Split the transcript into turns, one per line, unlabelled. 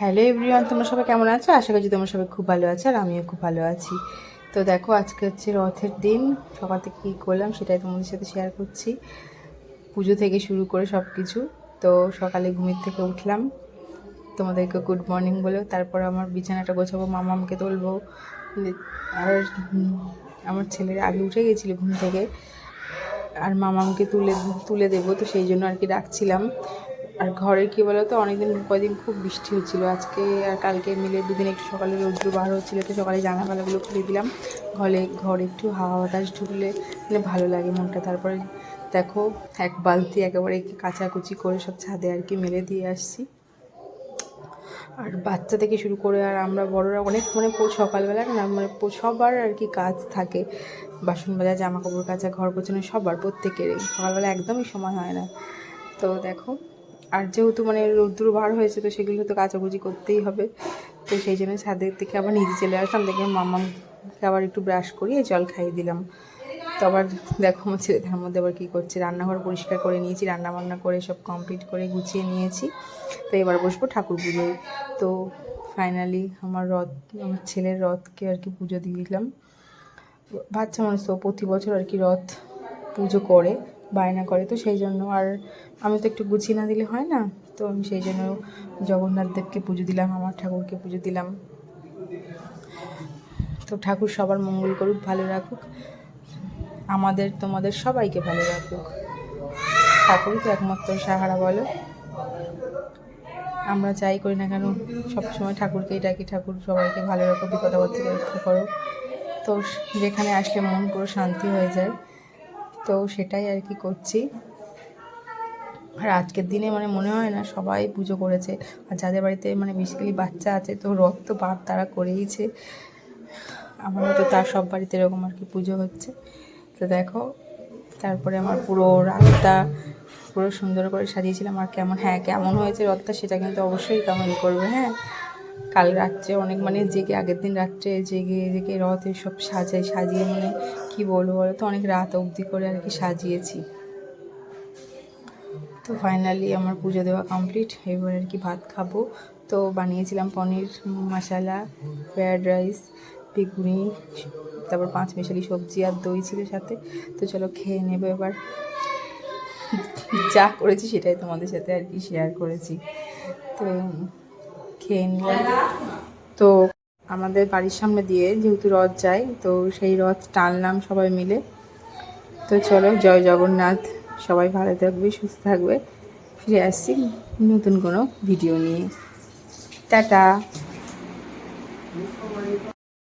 Hello everyone তোমরা সবাই কেমন আছো? আশা করছি তোমরা সবাই খুব ভালো আছো আর আমিও খুব ভালো আছি। তো দেখো, আজকে হচ্ছে রথের দিন। সকাল থেকে কী করলাম সেটাই তোমাদের সাথে শেয়ার করছি। পুজো থেকে শুরু করে সব কিছু তো সকালে ঘুমের থেকে উঠলাম। তোমাদেরকে গুড মর্নিং বলেও তারপর আমার বিছানাটা গোছাবো, মামামকে তুলবো। আর আমার ছেলের আগে উঠে গেছিল ঘুম থেকে। আর মামামকে তুলে তুলে দেবো। তো সেই জন্য আর কি রাখছিলাম। আর ঘরে কি বলো তো অনেকদিন কয়েকদিন খুব বৃষ্টি হচ্ছিল। আজকে আর কালকে মিলে দুদিন একটু সকালে রৌদ্র বার হচ্ছিল, তো সকালে জানালাগুলো খুলে দিলাম। ঘরে ঘরে একটু হাওয়া বাতাস ঢুকলে মানে ভালো লাগে মনটা। তারপরে দেখো, এক বালতি একেবারে কাচাকুচি করে সব ছাদে আর কি মেলে দিয়ে আসছি। আর বাচ্চা থেকে শুরু করে আর আমরা বড়রা অনেক মানে সকালবেলা না মানে সবার আর কি কাজ থাকে। বাসন মাজা জামা কাপড় কাচা, ঘর গোছানো সবার প্রত্যেকেরই। সকালবেলা একদমই সময় হয় না। তো দেখো আর যেহেতু মানে রৌদ্র বার হয়েছে তো সেগুলো তো কাচাকুচি করতেই হবে। তো সেই জন্য ছাদের থেকে আবার নিজে চলে আসলাম। দেখে মামাকে আবার একটু ব্রাশ করিয়ে জল খাইয়ে দিলাম। তো আবার দেখো আমার ছেলেদের মধ্যে আবার কী করছে। রান্নাঘর পরিষ্কার করে নিয়েছি রান্না বান্না করে সব কমপ্লিট করে গুছিয়ে নিয়েছি। তো এবার বসবো ঠাকুর পুজোয় তো ফাইনালি আমার রথ, আমার ছেলের রথকে আর কি পুজো দিয়েছিলাম বাচ্চা মানুষ তো প্রতি বছর আর কি রথ পুজো করে। বায়না করে, তো সেই জন্য আর আমি তো একটু গুছিয়ে না দিলে হয় না? তো আমি সেই জন্য জগন্নাথ দেবকে পুজো দিলাম, আমার ঠাকুরকে পুজো দিলাম। তো ঠাকুর সবার মঙ্গল করুক, ভালো রাখুক। আমাদের, তোমাদের সবাইকে ভালো রাখুক। ঠাকুরই তো একমাত্র সাহারা, বলো। আমরা যাই করি না কেন সবসময় ঠাকুরকেই ডাকি। ঠাকুর সবাইকে ভালো রাখো বিপদ আপদ থেকে রক্ষা করো তো যেখানে আসলে মন পুরো শান্তি হয়ে যায়। তো সেটাই আর কি করছি। আর আজকের দিনে মানে মনে হয় না সবাই পুজো করেছে। আর যাদের বাড়িতে মানে বেসিক্যালি বাচ্চা আছে, তো রথ তো বাদ তারা করেইছে। আমার তো তার সব বাড়িতে এরকম আর কি পুজো হচ্ছে। তো দেখো, তারপরে আমার পুরো রাতটা পুরো সুন্দর করে সাজিয়েছিলাম। আর কেমন হ্যাঁ কেমন হয়েছে রথটা সেটা কিন্তু অবশ্যই কমেন্ট করবে হ্যাঁ। কাল রাত্রে অনেক মানে জেগে, আগের দিন রাত্রে জেগে জেগে রথ সব সাজাই সাজিয়ে মানে কি বলব বলো তো অনেক রাত অবধি করে আর কি সাজিয়েছি। তো ফাইনালি আমার পুজো দেওয়া কমপ্লিট এবার আর কি ভাত খাব। তো বানিয়েছিলাম পনির, মশালা ফ্রায়েড রাইস বেগুনি, তারপর পাঁচ মিশালি সবজি আর দই ছিল সাথে। তো চলো খেয়ে নেব এবার। যা করেছি সেটাই তোমাদের সাথে আর কি শেয়ার করেছি। তো খেয়ে নিলাম তো আমাদের বাড়ির সামনে দিয়ে যেহেতু রথ যায় তো সেই রথ টানলাম সবাই মিলে। তো চলো জয় জগন্নাথ। সবাই ভালো থাকবে সুস্থ থাকবে। ফিরে আসছি নতুন কোনো ভিডিও নিয়ে। টাটা।